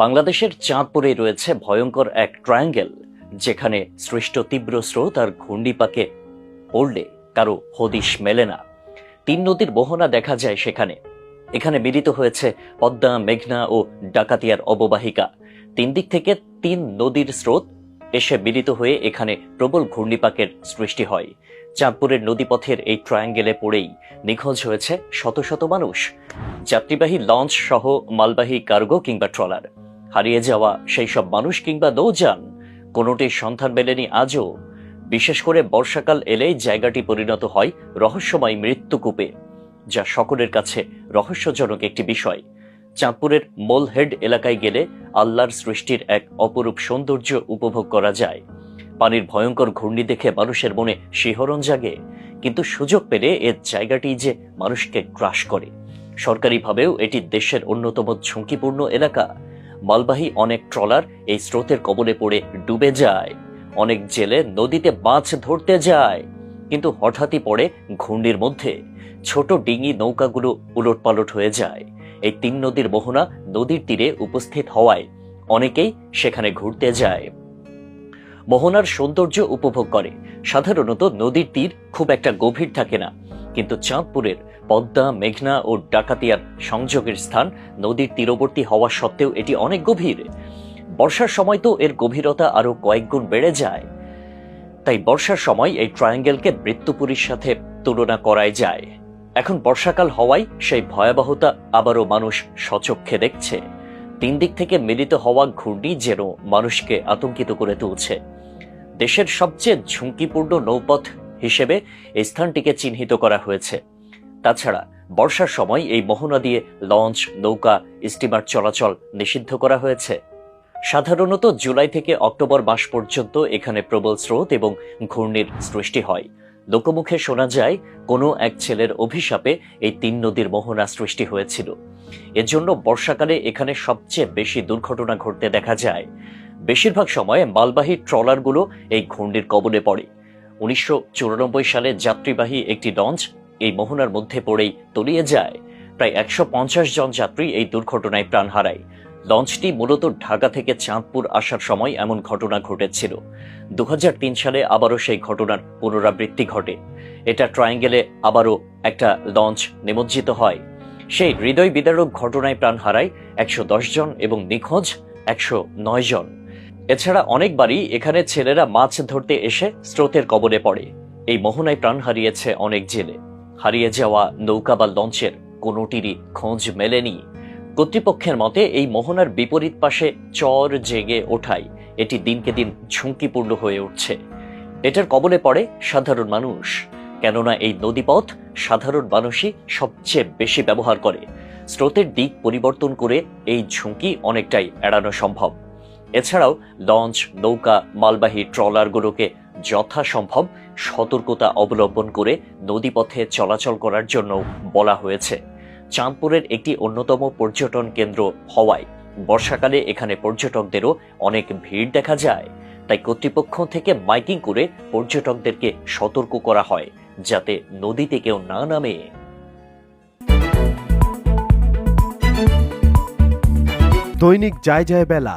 বাংলাদেশের চাঁদপুরে রয়েছে ভয়ঙ্কর এক ট্রায়াঙ্গেল যেখানে সৃষ্ট তীব্র স্রোত আর ঘূর্ণিপাকে পড়লে কারও হদিশ মেলে না। তিন নদীর বহনা দেখা যায় সেখানে। এখানে মিলিত হয়েছে পদ্মা, মেঘনা ও ডাকাতিয়ার অববাহিকা। তিন দিক থেকে তিন নদীর স্রোত এসে মিলিত হয়ে এখানে প্রবল ঘূর্ণিপাকের সৃষ্টি হয়। চাঁদপুরের নদীপথের এই ট্রায়াঙ্গেলে পড়েই নিখোঁজ হয়েছে শত শত মানুষ, যাত্রীবাহী লঞ্চ সহ মালবাহী কার্গো কিংবা ট্রলার। হারিয়ে যাওয়া সেই সব মানুষ কিংবা নৌযান কোনোটির সন্ধান মেলেনি আজও। বিশেষ করে বর্ষাকাল এলেই জায়গাটি পরিণত হয় রহস্যময় মৃত্যুকূপে, যা সকলের কাছে রহস্যজনক একটি বিষয়। চাঁদপুরের মোলহেড এলাকায় গেলে আল্লাহর সৃষ্টির এক অপরূপ সৌন্দর্য উপভোগ করা যায়। পানির ভয়ঙ্কর ঘূর্ণি দেখে মানুষের মনে শিহরণ জাগে, কিন্তু সুযোগ পেলে এর জায়গাটি যে মানুষকে গ্রাস করে। সরকারিভাবেও এটি দেশের অন্যতম ঝুঁকিপূর্ণ এলাকা। মালবাহী অনেক ট্রলার এই স্রোতের কবলে পড়ে ডুবে যায়। অনেক জেলে নদীতে মাছ ধরতে যায়। কিন্তু হঠাৎই পড়ে ঘূর্ণির মধ্যে। ছোট ডিঙি নৌকাগুলো উলটপালট হয়ে যায়। এই তিন নদীর মোহনা নদীর তীরে উপস্থিত হওয়ায় অনেকেই সেখানে ঘুরতে যায়। মোহনার সৌন্দর্য উপভোগ করে। সাধারণত নদীর তীর খুব একটা গভীর থাকে না। কিন্তু চাঁদপুরের পদ্মা, মেঘনা ও ডাকাতিয়ার সংযোগের স্থান নদীর তীরবর্তী হওয়া সত্ত্বেও এটি অনেক গভীর। বর্ষার সময় তো এর গভীরতা আরও কয়েক গুণ বেড়ে যায়। তাই বর্ষার সময় এই ট্রায়াঙ্গেলকে মৃত্যুপুরীর সাথে তুলনা করাই যায়। এখন বর্ষাকাল হওয়ায় সেই ভয়াবহতা আবারও মানুষ সচক্ষে দেখছে। তিন দিক থেকে মিলিত হওয়া ঘূর্ণি যেন মানুষকে আতঙ্কিত করে তুলছে। দেশের সবচেয়ে ঝুঁকিপূর্ণ নৌপথ হিসেবে এই স্থানটিকে চিহ্নিত করা হয়েছে। তাছাড়া, বর্ষার সময় এই মোহনা দিয়ে লঞ্চ, নৌকা, স্টিমার চলাচল নিষিদ্ধ করা হয়েছে। সাধারণত জুলাই থেকে অক্টোবর মাস পর্যন্ত এখানে প্রবল স্রোত এবং ঘূর্ণির সৃষ্টি হয়। লোকমুখে শোনা যায়, কোনো এক ছেলের অভিশাপে এই তিন নদীর মোহনা সৃষ্টি হয়েছিল। এজন্য বর্ষাকালে এখানে সবচেয়ে বেশি দুর্ঘটনা ঘটতে দেখা যায়। বেশিরভাগ সময় মালবাহী ট্রলারগুলো এই ঘূর্ণির কবলে পড়ে। উনিশশো চুরানব্বই সালে যাত্রীবাহী একটি লঞ্চ এই মোহনার মধ্যে পড়েই তলিয়ে যায়। প্রায় একশো পঞ্চাশ জন যাত্রী এই দুর্ঘটনায় প্রাণ হারায়। লঞ্চটি মূলত ঢাকা থেকে চাঁদপুর আসার সময় এমন ঘটনা ঘটেছিল। দু হাজার তিন সালে আবারও সেই ঘটনার পুনরাবৃত্তি ঘটে। এটা ট্রায়াঙ্গেলে আবারও একটা লঞ্চ নিমজ্জিত হয়। সেই হৃদয় বিদারক ঘটনায় প্রাণ হারায় একশো দশ জন এবং নিখোঁজ একশো নয় জন। এছাড়া অনেকবারই এখানে ছেলেরা মাছ ধরতে এসে স্রোতের কবলে পড়ে। এই মোহনায় প্রাণ হারিয়েছে অনেক জেলে। হারিয়ে যাওয়া নৌকা বা লঞ্চের কোনোটিরই খোঁজ মেলেনি। কর্তৃপক্ষের মতে এই মোহনার বিপরীত পাশে চর জেগে ওঠায়। এটি দিনকে দিন ঝুঁকিপূর্ণ হয়ে উঠছে। এটার কবলে পড়ে সাধারণ মানুষ। কেননা এই নদীপথ সাধারণ মানুষই সবচেয়ে বেশি ব্যবহার করে। স্রোতের দিক পরিবর্তন করে এই ঝুঁকি অনেকটাই এড়ানো সম্ভব। এছাড়াও লঞ্চ, নৌকা, মালবাহী ট্রলারগুলোকে যথাসম্ভব সতর্কতা অবলম্বন করে নদীপথে চলাচল করার জন্য বলা হয়েছে। চাঁদপুরের একটি অন্যতম পর্যটন কেন্দ্র হওয়ায় বর্ষাকালে এখানে পর্যটকদেরও অনেক ভিড় দেখা যায়। তাই কর্তৃপক্ষ থেকে মাইকিং করে পর্যটকদেরকে সতর্ক করা হয়, যাতে নদীতে কেউ না নামে। দৈনিক যায় যায় বেলা